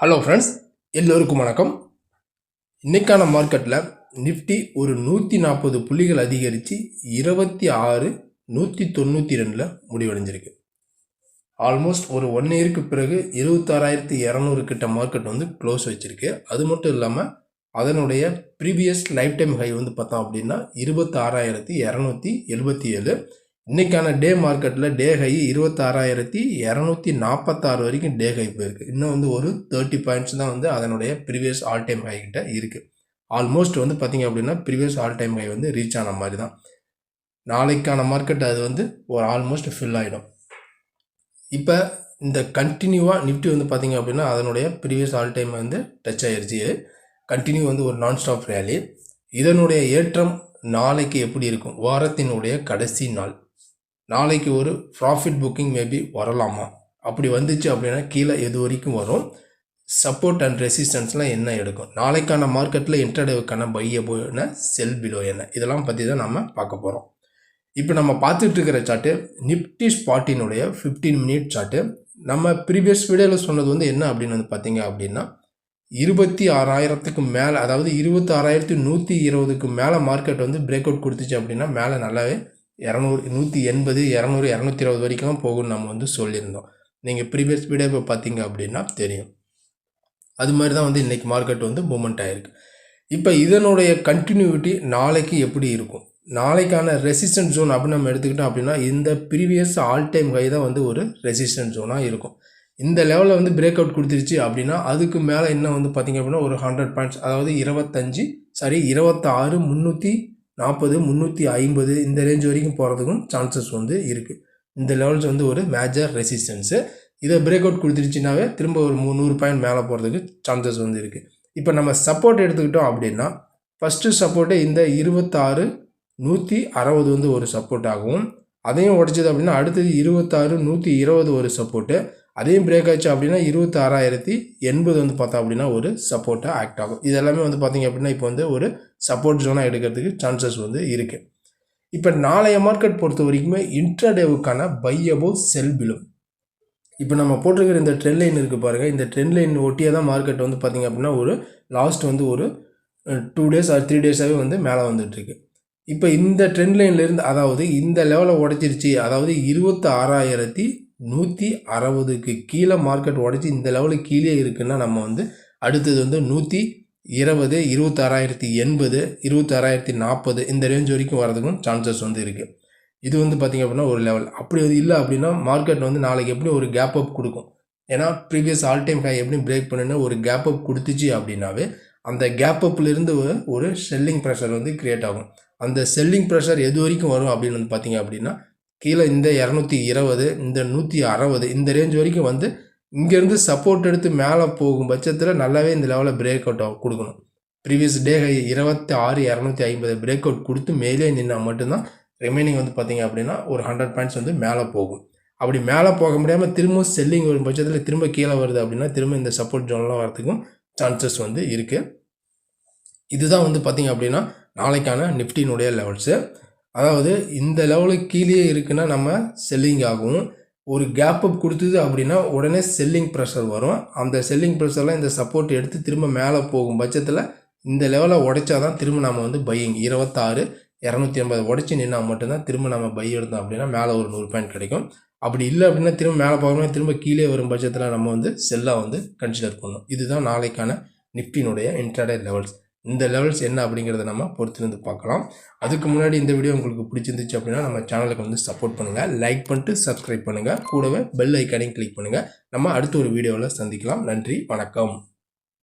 Hello friends எல்லோருக்கும் வணக்கம். இன்றைக்கான மார்க்கெட்டில் நிஃப்டி ஒரு நூற்றி நாற்பது புள்ளிகள் அதிகரித்து இருபத்தி ஆறு நூற்றி தொண்ணூற்றி ரெண்டில் முடிவடைஞ்சிருக்கு. ஆல்மோஸ்ட் ஒரு ஒன் இயருக்கு பிறகு இருபத்தாறாயிரத்தி இரநூறு கிட்ட மார்க்கெட் வந்து க்ளோஸ் வச்சுருக்கு. அது மட்டும் இல்லாமல் அதனுடைய ப்ரீவியஸ் லைஃப் டைம் ஹை வந்து பார்த்தோம் அப்படின்னா இருபத்தாறாயிரத்தி இரநூத்தி எழுபத்தி ஏழு இன்றைக்கான டே மார்க்கெட்டில் டே ஹை இருபத்தாறாயிரத்தி இரநூத்தி நாற்பத்தாறு வரைக்கும் டே ஹை போயிருக்கு. இன்னும் வந்து ஒரு தேர்ட்டி பாயிண்ட்ஸ் தான் வந்து அதனுடைய ப்ரீவியஸ் ஆல் டைம் ஹை கிட்ட இருக்குது ஆல்மோஸ்ட் வந்து பார்த்திங்க அப்படின்னா ப்ரீவியஸ் ஆல் டைம் ஹை வந்து ரீச் ஆன மாதிரி தான். நாளைக்கான மார்க்கெட் அது வந்து ஒரு ஆல்மோஸ்ட் ஃபில் ஆகிடும் இப்போ இந்த கண்டினியூவாக நிஃப்டி வந்து பார்த்திங்க அப்படின்னா அதனுடைய ப்ரீவியஸ் ஆல் டைம் வந்து டச் ஆகிருச்சு கண்டினியூ வந்து ஒரு நான் ஸ்டாப் ரேலி இதனுடைய ஏற்றம் நாளைக்கு எப்படி இருக்கும்? வாரத்தினுடைய கடைசி நாள். நாளைக்கு ஒரு ப்ராஃபிட் புக்கிங் மேபி வரலாமா? அப்படி வந்துச்சு அப்படின்னா கீழே எது வரைக்கும் வரும்? சப்போர்ட் அண்ட் ரெசிஸ்டன்ஸ்லாம் என்ன எடுக்கும்? நாளைக்கான மார்க்கெட்டில் இன்டர்டேவுக்கான பைய போன செல் பிலோ என்ன? இதெல்லாம் பற்றி தான் நம்ம பார்க்க போகிறோம் இப்போ நம்ம பார்த்துட்டு இருக்கிற சார்ட்டு நிப்டி ஸ்பாட்டினுடைய ஃபிஃப்டீன் மினிட் சார்ட்டு நம்ம ப்ரீவியஸ் வீடியோவில் சொன்னது வந்து என்ன அப்படின்னு வந்து பார்த்தீங்க அப்படின்னா இருபத்தி ஆறாயிரத்துக்கு மேலே அதாவது இருபத்தி ஆறாயிரத்தி நூற்றி இருபதுக்கு மேலே மார்க்கெட் வந்து பிரேக் அவுட் கொடுத்துச்சு அப்படின்னா மேலே நல்லாவே இரநூறு நூற்றி எண்பது இரநூறு இரநூத்தி இருபது வரைக்கும் போகும்னு நம்ம வந்து சொல்லியிருந்தோம். நீங்கள் ப்ரீவியஸ் வீடியோ இப்போ பார்த்தீங்க அப்படின்னா தெரியும். அது மாதிரி தான் வந்து இன்றைக்கி மார்க்கெட் வந்து மூமெண்ட் ஆகிருக்கு இப்போ இதனுடைய கண்டினியூட்டி நாளைக்கு எப்படி இருக்கும்? நாளைக்கான ரெசிஸ்டன்ட் ஜோன் அப்படின்னு நம்ம எடுத்துக்கிட்டோம் அப்படின்னா இந்த ப்ரீவியஸ் ஆல் டைம் ஹை தான் வந்து ஒரு ரெசிஸ்டன்ட் ஜோனாக இருக்கும். இந்த லெவலில் வந்து பிரேக் அவுட் கொடுத்துருச்சு அப்படின்னா அதுக்கு மேலே இன்னும் வந்து பார்த்திங்க அப்படின்னா ஒரு ஹண்ட்ரட் பாயிண்ட்ஸ் அதாவது இருபத்தஞ்சி சாரி இருபத்தாறு முந்நூற்றி நாற்பது முந்நூற்றி ஐம்பது இந்த ரேஞ்ச் வரைக்கும் போகிறதுக்கும் சான்சஸ் வந்து இருக்குது இந்த லெவல்ஸ் வந்து ஒரு மேஜர் ரெசிஸ்டன்ஸு இதை பிரேக் அவுட் கொடுத்துருச்சுனாவே திரும்ப ஒரு முந்நூறு பாயிண்ட் மேலே போகிறதுக்கு சான்சஸ் வந்து இருக்குது இப்போ நம்ம சப்போர்ட் எடுத்துக்கிட்டோம் அப்படின்னா ஃபஸ்ட்டு சப்போர்ட்டே இந்த இருபத்தாறு நூற்றி அறுபது வந்து ஒரு சப்போர்ட் ஆகும். அதையும் உடச்சது அப்படின்னா அடுத்தது இருபத்தாறு நூற்றி இருபது ஒரு சப்போர்ட்டு அதையும் பிரேக் ஆச்சு அப்படின்னா இருபத்தாறாயிரத்தி எண்பது வந்து பார்த்தோம் அப்படின்னா ஒரு சப்போர்ட்டாக ஆக்ட் ஆகும். இது எல்லாமே வந்து பார்த்திங்க அப்படின்னா இப்போ வந்து ஒரு சப்போர்ட் ஜோனாக எடுக்கிறதுக்கு சான்சஸ் வந்து இருக்குது இப்போ நாளைய மார்க்கெட் பொறுத்த வரைக்குமே இன்ட்ராடேவுக்கான பையபோவ் செல் பிலும் இப்போ நம்ம போட்டிருக்கிற இந்த ட்ரெண்ட் லைன் இருக்குது பாருங்கள் இந்த ட்ரெண்ட் லைன் ஒட்டியே தான் மார்க்கெட் வந்து பார்த்திங்க அப்படின்னா ஒரு லாஸ்ட் வந்து ஒரு டூ டேஸ் ஆர் த்ரீ டேஸாகவே வந்து மேலே வந்துட்டுருக்கு இப்போ இந்த ட்ரெண்ட் லைன்லேருந்து அதாவது இந்த லெவலை உடச்சிருச்சு அதாவது இருபத்தி ஆறாயிரத்தி நூற்றி அறுபதுக்கு கீழே மார்க்கெட் உடச்சி இந்த லெவலுக்கு கீழே இருக்குன்னா நம்ம வந்து அடுத்தது வந்து நூற்றி இருபது இருபத்தாறாயிரத்தி எண்பது இருபத்தாறாயிரத்தி நாற்பது இந்த ரேஞ்ச் வரைக்கும் வரதுக்கும் சான்சஸ் வந்து இருக்குது இது வந்து பார்த்திங்க அப்படின்னா ஒரு லெவல் அப்படி வந்து இல்லை அப்படின்னா மார்க்கெட் வந்து நாளைக்கு எப்படி ஒரு கேப் அப் கொடுக்கும்? ஏன்னா ப்ரீவியஸ் ஆல் டைம் ஹை எப்படி பிரேக் பண்ணுன்னு ஒரு கேப் அப் கொடுத்துச்சு அப்படின்னாவே அந்த கேப் அப்லேருந்து ஒரு செல்லிங் ப்ரெஷர் வந்து க்ரியேட் ஆகும். அந்த செல்லிங் ப்ரெஷர் எது வரைக்கும் வரும் அப்படின்னு வந்து பார்த்திங்க அப்படின்னா கீழே இந்த இரநூத்தி இருபது இந்த நூற்றி அறுபது இந்த ரேஞ்ச் வரைக்கும் வந்து இங்கேருந்து சப்போர்ட் எடுத்து மேலே போகும் பட்சத்தில் நல்லாவே இந்த லெவலில் பிரேக் அவுட் கொடுக்கணும். ப்ரீவியஸ் டே ஹை இருபத்தி ஆறு இரநூத்தி ஐம்பது பிரேக் அவுட் கொடுத்து மேலே நின்னால் மட்டும்தான் ரிமைனிங் வந்து பார்த்திங்க அப்படின்னா ஒரு ஹண்ட்ரட் பாயிண்ட்ஸ் வந்து மேலே போகும். அப்படி மேலே போக முடியாமல் திரும்பவும் செல்லிங் வரும் பட்சத்தில் திரும்ப கீழே வருது அப்படின்னா திரும்ப இந்த சப்போர்ட் ஜோன்லாம் வரதுக்கும் சான்சஸ் வந்து இருக்குது இதுதான் வந்து பார்த்திங்க அப்படின்னா நாளைக்கான நிஃப்டினுடைய லெவல்ஸு அதாவது இந்த லெவலுக்கு கீழே இருக்குன்னா நம்ம செல்லிங் ஆகும். ஒரு கேப் அப் கொடுத்தது அப்படின்னா உடனே செல்லிங் ப்ரெஷர் வரும். அந்த செல்லிங் ப்ரெஷர்லாம் இந்த சப்போர்ட் எடுத்து திரும்ப மேலே போகும் பட்சத்தில் இந்த லெவலை உடைச்சா தான் திரும்ப நம்ம வந்து பையிங் இருபத்தாறு இரநூத்தி ஐம்பது உடச்சி நின்னால் மட்டும்தான் திரும்ப நம்ம பை எடுத்தோம் அப்படின்னா மேலே ஒரு நூறு பாயிண்ட் கிடைக்கும். அப்படி இல்லை அப்படின்னா திரும்ப மேலே பார்க்கணும் திரும்ப கீழே வரும் பட்சத்தில் நம்ம வந்து செல்லாக வந்து கன்சிடர் பண்ணணும். இதுதான் நாளைக்கான நிஃப்டினுடைய இன்டர்டே லெவல்ஸ் இந்த லெவல்ஸ் என்ன அப்படிங்கிறத நம்ம பொறுத்திருந்து பார்க்கலாம். அதுக்கு முன்னாடி இந்த வீடியோ உங்களுக்கு பிடிச்சிருந்துச்சு அப்படின்னா நம்ம சேனலுக்கு வந்து சப்போர்ட் பண்ணுங்கள் லைக் பண்ணிட்டு சப்ஸ்கிரைப் பண்ணுங்கள் கூடவே பெல் ஐக்கானையும் கிளிக் பண்ணுங்கள் நம்ம அடுத்த ஒரு வீடியோவில் சந்திக்கலாம். நன்றி. வணக்கம்.